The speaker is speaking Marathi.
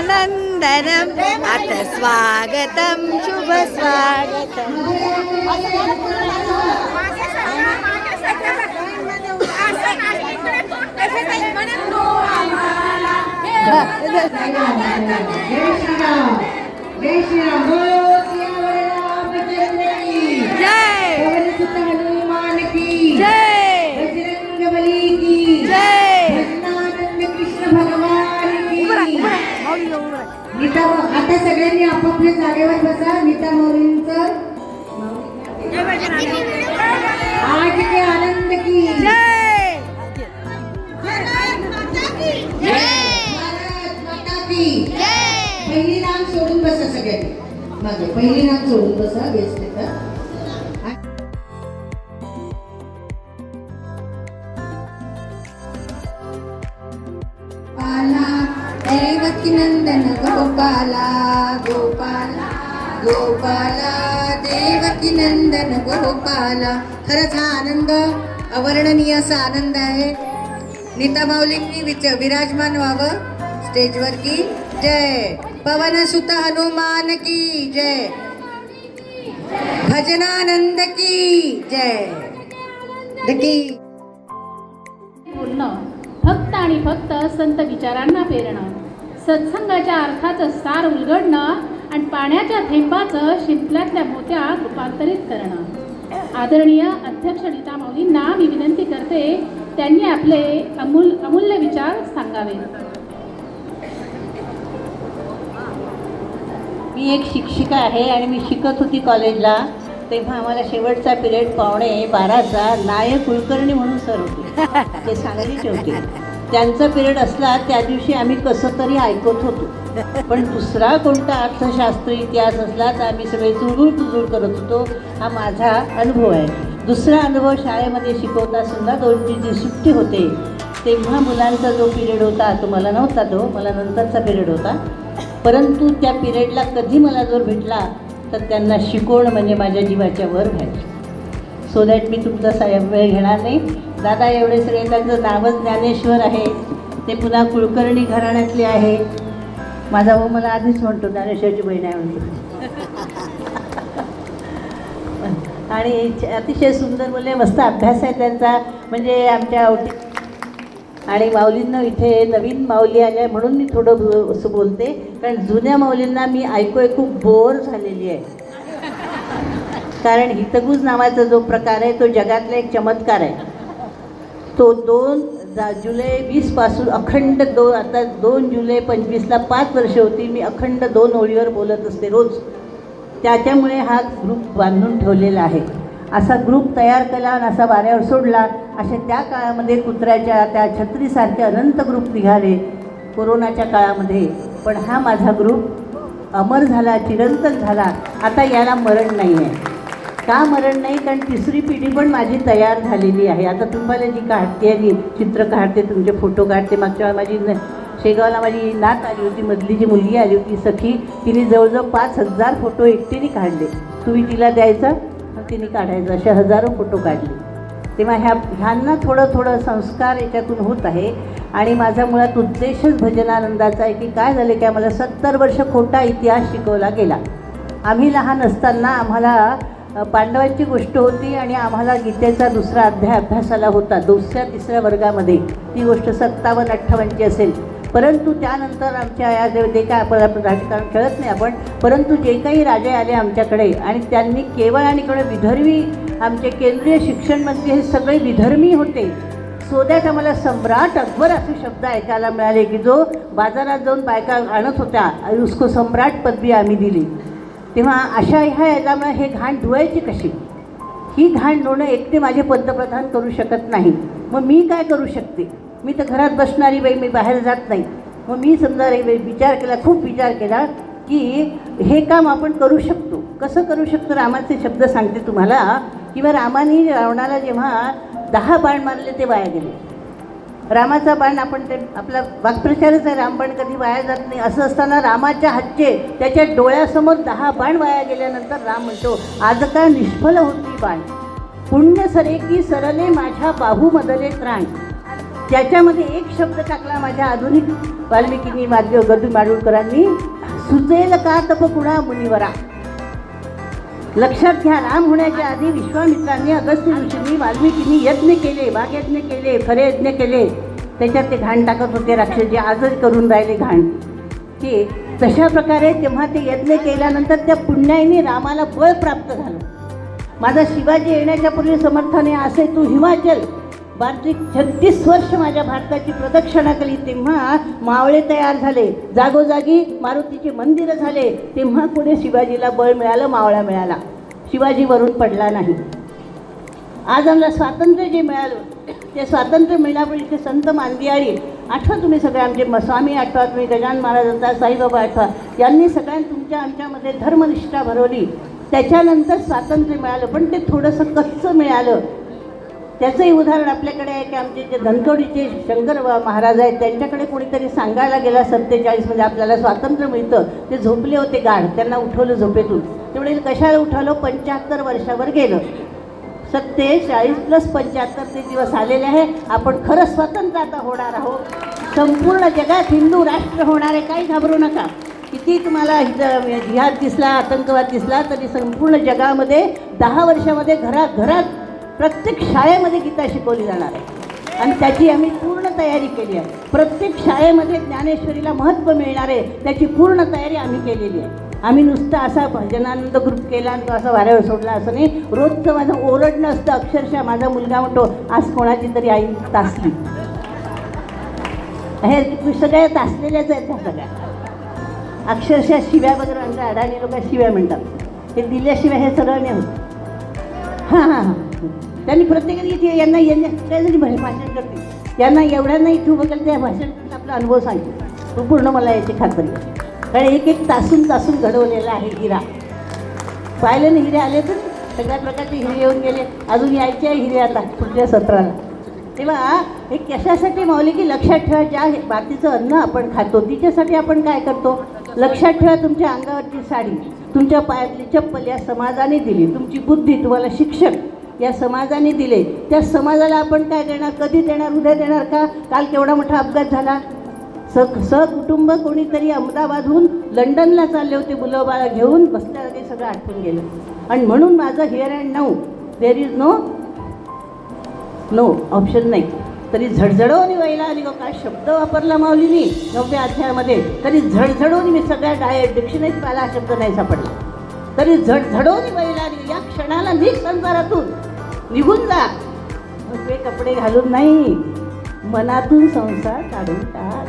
भजनानन्दनम् अथ स्वागतं शुभ स्वागतम् जय श्रीराम जय श्रीराम नीता आता सगळ्यांनी आपापल्या जागेवर बसा. नीता माऊलींचं आज के आनंद की. पहिली रांग सोडून बसा सगळ्यांनी. मागे पहिली रांग सोडून बसा गेस्ट देवकी नंदन गोपाला गोपाला गोपाला देवकीनंदन गोपाला खरंच हा आनंद अवर्णनीय असा आनंद आहे. नीता माऊलींनी विच विराजमान व्हावं स्टेजवर की जय. पवन सुत हनुमान की जय. भजनानंद की जय. की. पूर्ण. फक्त आणि फक्त संत विचारांना पेरणं सत्संगाच्या अर्थाचं सार उलगडणं आणि पाण्याच्या थेंबाचं शिंपल्यातल्या मोत्यात रूपांतरित करणं. आदरणीय अध्यक्ष नीता माऊलींना मी विनंती करते त्यांनी आपले अमूल अमूल्य विचार सांगावे. मी एक शिक्षिका आहे आणि मी शिकत होती कॉलेजला. तेव्हा आम्हाला शेवटचा पिरियड पावणे बाराचा नायक कुलकर्णी म्हणून सर होते. ते सांगलीचे होते. त्यांचा पिरियड असला त्या दिवशी आम्ही कसं तरी ऐकत होतो. पण दुसरा कोणता अर्थशास्त्र इतिहास असला तर आम्ही सगळे चुळबुळ चुजूळ करत होतो. हा माझा अनुभव आहे. दुसरा अनुभव शाळेमध्ये शिकवता सुद्धा दोन तीन दिवस सुट्टी होते. तेव्हा मुलांचा जो पिरियड होता तो मला नव्हता तो मला नंतरचा पिरियड होता. परंतु त्या पिरियडला कधी मला जर भेटला तर त्यांना शिकवणं म्हणजे माझ्या जीवाच्या वर व्हायचं सो दॅट मी तुमचा सा वेळ घेणार नाही. दादा एवढे सगळे त्यांचं नावच ज्ञानेश्वर आहे. ते पुन्हा कुलकर्णी घराण्यातले आहे. माझा भाऊ मला आधीच म्हणतो ज्ञानेश्वरची बहीण आहे म्हणतो आणि अतिशय सुंदर मुले मस्त अभ्यास आहे त्यांचा. म्हणजे आमच्या आवडी आणि माऊलींना इथे नवीन माऊली आल्या म्हणून मी थोडं असं बोलते. कारण जुन्या माऊलींना मी ऐकू ऐकू बोर झालेली आहे. कारण हितगुज नावाचा जो प्रकार आहे तो जगातला एक चमत्कार आहे. तो दोन जा जुलै वीसपासून अखंड दोन आता दोन जुलै पंचवीसला पाच वर्ष होती मी अखंड दोन ओळीवर बोलत असते रोज. त्याच्यामुळे हा ग्रुप बांधून ठेवलेला आहे. असा ग्रुप तयार केला आणि असा वाऱ्यावर सोडला. अशा त्या काळामध्ये कुत्र्याच्या त्या छत्रीसारखे अनंत ग्रुप निघाले कोरोनाच्या काळामध्ये. पण हा माझा ग्रुप अमर झाला चिरंतन झाला. आता याला मरण नाही आहे का मरण नाही? कारण तिसरी पिढी पण माझी तयार झालेली आहे. आता तुम्हाला जी काढते जी चित्र काढते तुमचे फोटो काढते मागच्या वेळा माझी न- शेगावला माझी नात आली होती मधली जी मुलगी आली होती सखी तिने जवळजवळ पाच हजार फोटो एकटीने काढले. तुम्ही तिला द्यायचा आणि तिने काढायचं. असे हजारो फोटो काढले. तेव्हा ह्या ह्यांना थोडं थोडं संस्कार याच्यातून होत आहे. आणि माझा मुळात उद्देशच भजनानंदाचा आहे की काय झालं की आम्हाला सत्तर वर्ष खोटा इतिहास शिकवला गेला. आम्ही लहान असताना आम्हाला पांडवांची गोष्ट होती आणि आम्हाला गीतेचा दुसरा अध्याय अभ्यासाला होता. दुसऱ्या तिसऱ्या वर्गामध्ये. ती गोष्ट सत्तावन्न अठ्ठावन्नची असेल. परंतु त्यानंतर आमच्या या जे जे काय आपण आपण राजकारण खेळत नाही आपण परंतु जे काही राजे आले आमच्याकडे आणि त्यांनी केवळ आणि केवळ विधर्मी आमचे केंद्रीय शिक्षण मंत्री हे सगळे विधर्मी होते. सो दॅट आम्हाला सम्राट अकबर असे शब्द ऐकायला मिळाले की जो बाजारात जाऊन बायका आणत होत्या उसको सम्राट पदवी आम्ही दिली. तेव्हा अशा ह्या याच्यामुळे हे घाण धुवायची कशी? ही घाण धुणं एकटे माझे पंतप्रधान करू शकत नाही. मग मी काय करू शकते? मी तर घरात बसणारी बाई मी बाहेर जात नाही. मग मी समजा रे- विचार केला खूप विचार केला की हे काम आपण करू शकतो. कसं करू शकतो? रामाचे शब्द सांगते तुम्हाला. किंवा रामाने रावणाला जेव्हा दहा बाण मारले ते वाया गेले. रामाचा बाण आपण ते आपला वाक्प्रचारच आहे रामबाण कधी वाया जात नाही. असं असताना रामाच्या हातचे त्याच्या डोळ्यासमोर दहा बाण वाया गेल्यानंतर राम म्हणतो आज का निष्फल होती बाण? पुण्य सरे की सरले माझ्या बाहू मदले त्राण. त्याच्यामध्ये एक शब्द टाकला माझ्या आधुनिक वाल्मिकीनी माध्य गदू माडूळकरांनी सुचेल का तप कुणा मुनिवरा? लक्षात घ्या राम होण्याच्या आधी विश्वामित्रांनी अगस्त्य ऋषींनी वाल्मिकींनी यज्ञ केले वाघयज्ञ केले खरे यज्ञ केले. त्याच्यात ते घाण टाकत होते राक्षस जे आजच करून राहिले घाण. की तशा प्रकारे तेव्हा ते यज्ञ केल्यानंतर त्या पुण्याईने रामाला बळ प्राप्त झालं. माझा शिवाजी येण्याच्या पूर्वी समर्थाने असे तू हिमाचल बार्तिक छत्तीस वर्ष माझ्या भारताची प्रदक्षिणा केली. तेव्हा मावळे तयार झाले. जागोजागी मारुतीचे मंदिरं झाले. तेव्हा पुढे शिवाजीला बळ मिळालं मावळा मिळाला. शिवाजी वरून पडला नाही. आज आम्हाला स्वातंत्र्य जे मिळालं ते स्वातंत्र्य मिळाल्यामुळे संत मांदियाळी आठवा तुम्ही सगळे आमचे म- स्वामी आठवा तुम्ही गजान महाराज साईबाबा आठवा. यांनी सगळ्यां तुमच्या आमच्यामध्ये धर्मनिष्ठा भरवली. त्याच्यानंतर स्वातंत्र्य मिळालं पण ते थोडंसं कच्चं मिळालं. त्याचंही उदाहरण आपल्याकडे आहे की आमचे जे धनकवडीचे शंकर महाराज आहेत त्यांच्याकडे कोणीतरी सांगायला गेला सत्तेचाळीसमध्ये म्हणजे आपल्याला स्वातंत्र्य मिळतं. ते झोपले होते गाढ त्यांना उठवलं झोपेतून. तेवढे कशाला उठवलं? पंच्याहत्तर वर्षावर गेलं. सत्तेचाळीस प्लस पंच्याहत्तर ते दिवस आलेले आहे. आपण खरं स्वतंत्र आता होणार आहोत. संपूर्ण जगात हिंदू राष्ट्र होणार आहे. काही घाबरू नका. किती तुम्हाला इथं म्हणजे जिहाद दिसला आतंकवाद दिसला तरी संपूर्ण जगामध्ये दहा वर्षामध्ये घरात घरात प्रत्येक शाळेमध्ये गीता शिकवली जाणार आहे. आणि त्याची आम्ही पूर्ण तयारी केली आहे. प्रत्येक शाळेमध्ये ज्ञानेश्वरीला महत्त्व मिळणार आहे त्याची पूर्ण तयारी आम्ही केलेली आहे. आम्ही नुसतं असा भजनानंद ग्रुप केला आणि तो असा वाऱ्यावर सोडला असं नाही. रोजचं माझं ओरडणं असतं अक्षरशः माझा मुलगा म्हणतो आज कोणाची तरी आई तासली. हे सगळ्या तासलेल्याच आहेत त्या सगळ्या. अक्षरशः शिव्या वगैरे आमच्या अडाणी लोक शिव्या म्हणतात. हे दिल्याशिवाय हे सगळं नाही होत हां हां हां. त्यांनी प्रत्येकाने इथे यांना यांना काय भाषण करते. यांना एवढ्यांना इथे उभं केलं त्या भाषण आपला अनुभव सांगतो. तो पूर्ण मला याची खात्री कारण एक एक तासून तासून घडवलेला आहे हिरा. पाहिलं ना हिरे आले तर सगळ्या प्रकारचे हिरे येऊन गेले. अजून यायचे हिरे आता पुढच्या सत्राला. तेव्हा हे कशासाठी माऊली की लक्षात ठेवा ज्या बातीचं अन्न आपण खातो तिच्यासाठी आपण काय करतो? लक्षात ठेवा तुमच्या अंगावरची साडी. तुमच्या पायातली चप्पल या समाजाने दिली. तुमची बुद्धी तुम्हाला शिक्षक या समाजाने दिले. त्या समाजाला आपण काय देणार? कधी देणार? उद्या देणार का? काल केवढा मोठा अपघात झाला? स सहकुटुंब कोणीतरी अहमदाबादहून लंडनला चालले होते मुलं बाळा घेऊन. बसल्या ते सगळं आठवून गेलं. आणि म्हणून माझं here and now there is no no option नाही. तरी झडझडवून व्हायला आणि काय शब्द वापरला माऊलीनी? नवव्या अध्यायामध्ये. तरी झडझडवून मी सगळ्या डाय डिक्शनरीत मला हा शब्द नाही सापडला. तरी झडझडवून व्हायला आणि या क्षणाला मी संसारातून निघून जा. कपडे घालून नाही मनातून संसार काढून टाक.